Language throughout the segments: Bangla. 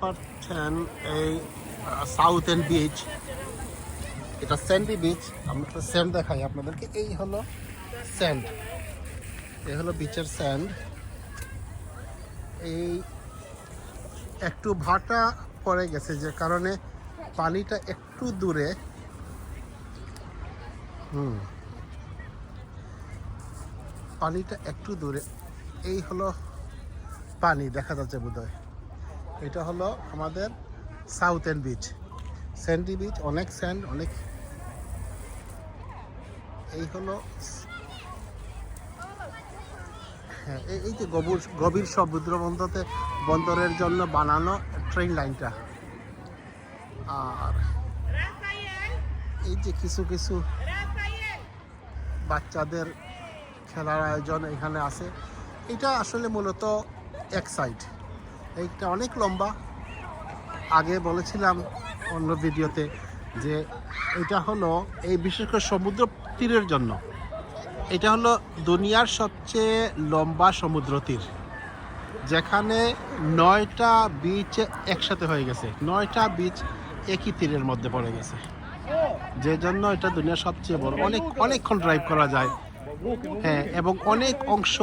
পাচ্ছেন এই সাউথ এন্ড বিচ এটা স্যান্ডি বিচ আমরা তো স্যান্ড দেখাই আপনাদেরকে। এই হলো স্যান্ড এই হলো বিচের স্যান্ড এই একটু ভাটা পড়ে গেছে যে কারণে পানিটা একটু দূরে। হুম। পানিটা একটু দূরে। এই হলো পানি, দেখা যাচ্ছে বোধহয়। এটা হলো আমাদের south end beach sandy beach অনেক স্যান্ড অনেক এই হলো হ্যাঁ এই- যে গভীর গভীর সমুদ্র বন্দরতে বন্দরের জন্য বানানো ট্রেন লাইনটা আর এই যে কিছু কিছু বাচ্চাদের খেলার আয়োজন এখানে আছে। এটা আসলে মূলত এক সাইড এইটা অনেক লম্বা। আগে বলেছিলাম অন্য ভিডিওতে যে এটা হলো এই বিশেষ করে সমুদ্র তীরের জন্য। এটা হলো দুনিয়ার সবচেয়ে লম্বা সমুদ্র তীর। যেখানে নয়টা বিচ একসাথে হয়ে গেছে। নয়টা বিচ একই তীরের মধ্যে পড়ে গেছে। যে জন্য এটা দুনিয়ার সবচেয়ে বড়। অনেক, অনেকক্ষণ ড্রাইভ করা যায়। হ্যাঁ এবং অনেক অংশ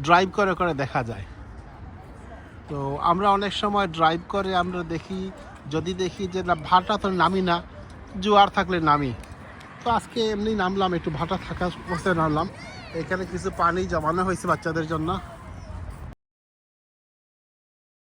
ড্রাইভ করে করে দেখা যায়। তো আমরা অনেক সময় ড্রাইভ করে, আমরা দেখি, যদি দেখি যে না, ভাটা তো নামি না, জোয়ার থাকলে নামি। তো আজকে এমনি নামলাম, একটু ভাটা থাকা অবস্থায় নামলাম। এখানে কিছু পানি জমানো হয়েছে বাচ্চাদের জন্য।